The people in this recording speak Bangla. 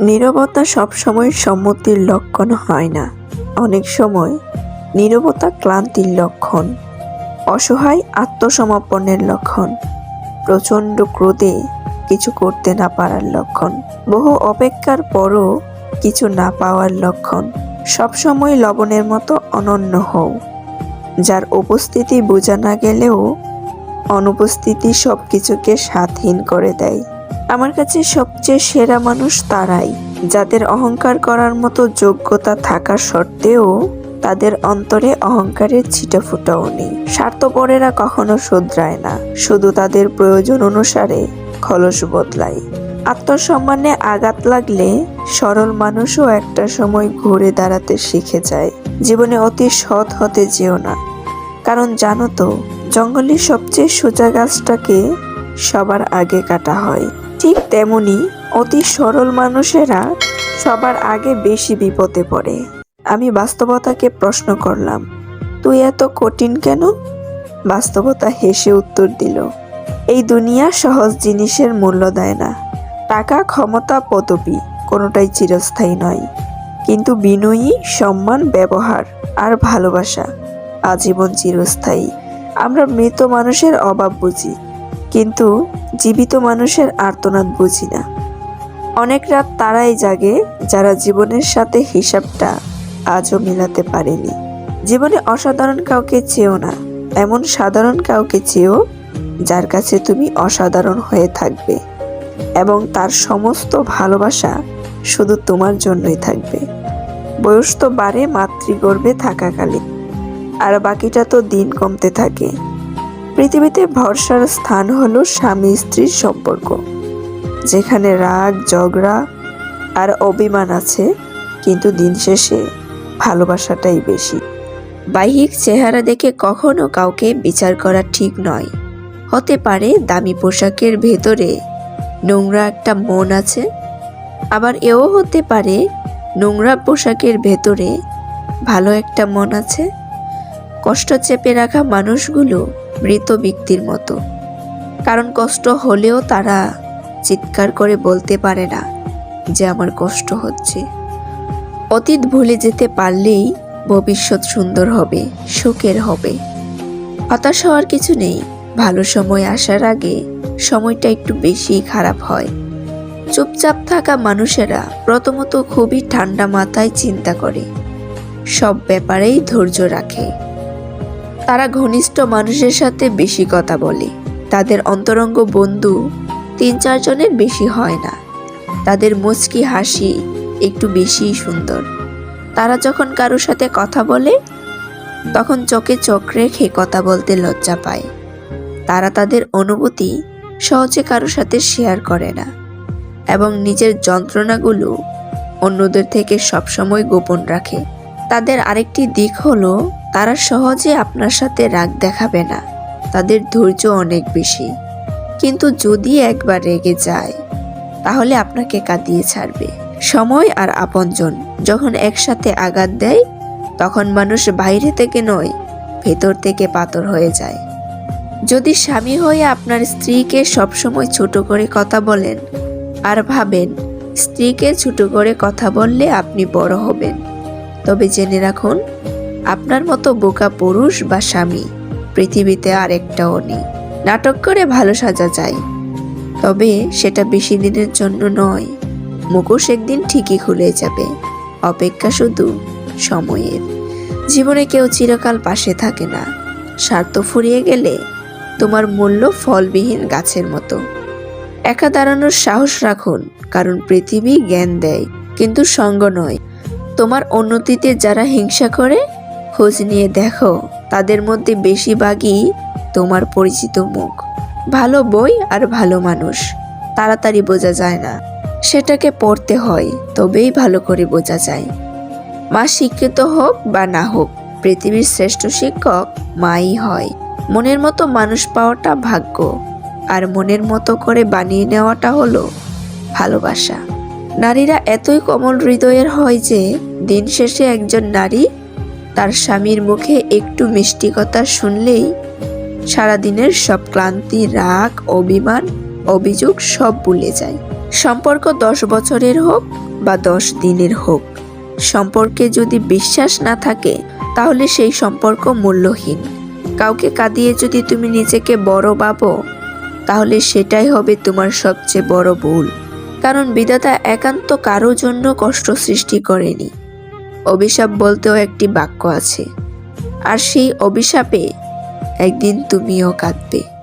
নীরবতা সবসময় সম্মতির লক্ষণ হয় না। অনেক সময় নীরবতা ক্লান্তির লক্ষণ, অসহায় আত্মসমর্পণের লক্ষণ, প্রচণ্ড ক্রোধে কিছু করতে না পারার লক্ষণ, বহু অপেক্ষার পরও কিছু না পাওয়ার লক্ষণ সবসময় লবণের মতো অনন্য হও। যার উপস্থিতি বোঝা না গেলেও অনুপস্থিতি সব কিছুকে স্বাধীন করে দেয়। আমার কাছে সবচেয়ে সেরা মানুষ তারাই, যাদের অহংকার করার মতো যোগ্যতা থাকা সত্ত্বেও তাদের অন্তরে অহংকারের ছিটাফুটাও নেই। স্বার্থপরেরা কখনো শুধরায় না, শুধু তাদের প্রয়োজন অনুসারে খলস বদলায়। আত্মসম্মানে আঘাত লাগলে সরল মানুষও একটা সময় ঘুরে দাঁড়াতে শিখে যায়। জীবনে অতি সৎ হতে যেও না। কারণ জানো তো, জঙ্গলের সবচেয়ে সোজা গাছটাকে সবার আগে কাটা হয়। ঠিক তেমনি অতি সরল মানুষেরা সবার আগে বেশি বিপদে পড়ে। আমি বাস্তবতাকে প্রশ্ন করলাম, তুই এত কঠিন কেন? বাস্তবতা হেসে উত্তর দিল, এই দুনিয়া সহজ জিনিসের মূল্য দেয় না। টাকা, ক্ষমতা, পদবি কোনোটাই চিরস্থায়ী নয়। কিন্তু বিনয়ী, সম্মান, ব্যবহার আর ভালোবাসা আজীবন চিরস্থায়ী। আমরা মৃত মানুষের অভাব বুঝি কিন্তু জীবিত মানুষের আর্তনাদ বুঝি না। অনেক রাত তারাই জাগে যারা জীবনের সাথে হিসাবটা আজও মিলাতে পারেনি। জীবনে অসাধারণ কাউকে চেও না, এমন সাধারণ কাউকে চেও যার কাছে তুমি অসাধারণ হয়ে থাকবে এবং তার সমস্ত ভালোবাসা শুধু তোমার জন্যই থাকবে। বয়স তো বাড়ে মাতৃগর্ভে থাকাকালীন, আর বাকিটা তো দিন কমতে থাকে। পৃথিবীতে ভরসার স্থান হলো স্বামী স্ত্রীর সম্পর্ক, যেখানে রাগ, ঝগড়া আর অভিমান আছে, কিন্তু দিন শেষে ভালোবাসাটাই বেশি। বাহ্যিক চেহারা দেখে কখনো কাউকে বিচার করা ঠিক নয়। হতে পারে দামি পোশাকের ভেতরে নোংরা একটা মন আছে, আবার এও হতে পারে নোংরা পোশাকের ভেতরে ভালো একটা মন আছে। কষ্ট চেপে রাখা মানুষগুলো মৃত ব্যক্তির মতো। কারণ কষ্ট হলেও তারা চিৎকার করে বলতে পারে না যে আমার কষ্ট হচ্ছে। অতীত ভুলে যেতে পারলেই ভবিষ্যৎ সুন্দর হবে, সুখের হবে। হতাশ হওয়ার কিছু নেই। ভালো সময় আসার আগে সময়টা একটু বেশি খারাপ হয়। চুপচাপ থাকা মানুষেরা প্রথমত খুবই ঠান্ডা মাথায় চিন্তা করে। সব ব্যাপারেই ধৈর্য রাখে। তারা ঘনিষ্ঠ মানুষের সাথে বেশি কথা বলে। তাদের অন্তরঙ্গ বন্ধু তিন চারজনের বেশি হয় না। তাদের মুচকি হাসি একটু বেশিই সুন্দর। তারা যখন কারোর সাথে কথা বলে, তখন চোখে চোখ রেখে কথা বলতে লজ্জা পায়। তারা তাদের অনুভূতি সহজে কারোর সাথে শেয়ার করে না এবং নিজের যন্ত্রণাগুলো অন্যদের থেকে সবসময় গোপন রাখে। তাদের আরেকটি দিক হলো তারা সহজে আপনার সাথে রাগ দেখাবে না। তাদের ধৈর্য অনেক বেশি। কিন্তু যদি একবার রেগে যায়, তাহলে আপনাকে কাঁদিয়ে ছাড়বে। সময় আর আপনজন যখন একসাথে আঘাত দেয়, তখন মানুষ বাইরে থেকে নয়, ভেতর থেকে পাথর হয়ে যায়। যদি স্বামী হয়ে আপনার স্ত্রীকে সবসময় ছোট করে কথা বলেন আর ভাবেন, স্ত্রীকে ছোট করে কথা বললে আপনি বড় হবেন, তবে জেনে রাখুন আপনার মতো বোকা পুরুষ বা স্বামী পৃথিবীতে আরেকটাও নেই। নাটক করে ভালো সাজা যায় তবে সেটা বেশি দিনের জন্য নয়। মুখোশ একদিন ঠিকই খুলে যাবে। অপেক্ষা শুধু সময়ের। জীবনে কেউ চিরকাল পাশে থাকে না। স্বার্থ ফুরিয়ে গেলে তোমার মূল্য ফলবিহীন গাছের মতো। একা দাঁড়ানোর সাহস রাখুন, কারণ পৃথিবী জ্ঞান দেয়, কিন্তু সঙ্গ নয়। তোমার উন্নতিতে যারা হিংসা করে খোঁজ নিয়ে দেখো, তাদের মধ্যে বেশিরভাগই তোমার পরিচিত মুখ। ভালো বই আর ভালো মানুষ। তাড়াতাড়ি বোঝা যায় না। সেটাকে পড়তে হয়, তবেই ভালো করে বোঝা যায়। মা শিক্ষিত হোক বা না হোক, পৃথিবীর শ্রেষ্ঠ শিক্ষক মাই হয়। মনের মতো মানুষ পাওয়াটা ভাগ্য। আর মনের মতো করে বানিয়ে নেওয়াটা হলো ভালোবাসা। নারীরা এতই কোমল হৃদয়ের হয় যে, দিন শেষে একজন নারী তার স্বামীর মুখে একটু মিষ্টি কথা শুনলেই সারাদিনের সব ক্লান্তি, রাগ, অভিমান, অভিযোগ সব ভুলে যায়। সম্পর্ক দশ বছরের হোক বা দশ দিনের হোক, সম্পর্কে যদি বিশ্বাস না থাকে, তাহলে সেই সম্পর্ক মূল্যহীন। কাউকে কাঁদিয়ে যদি তুমি নিজেকে বড় ভাবো, তাহলে সেটাই হবে তোমার সবচেয়ে বড় ভুল। কারণ বিধাতা একান্ত কারও জন্য কষ্ট সৃষ্টি করেনি। অভিশাপ বলতেও একটি বাক্য আছে। আর সেই অভিশাপে একদিন তুমিও কাঁদবে।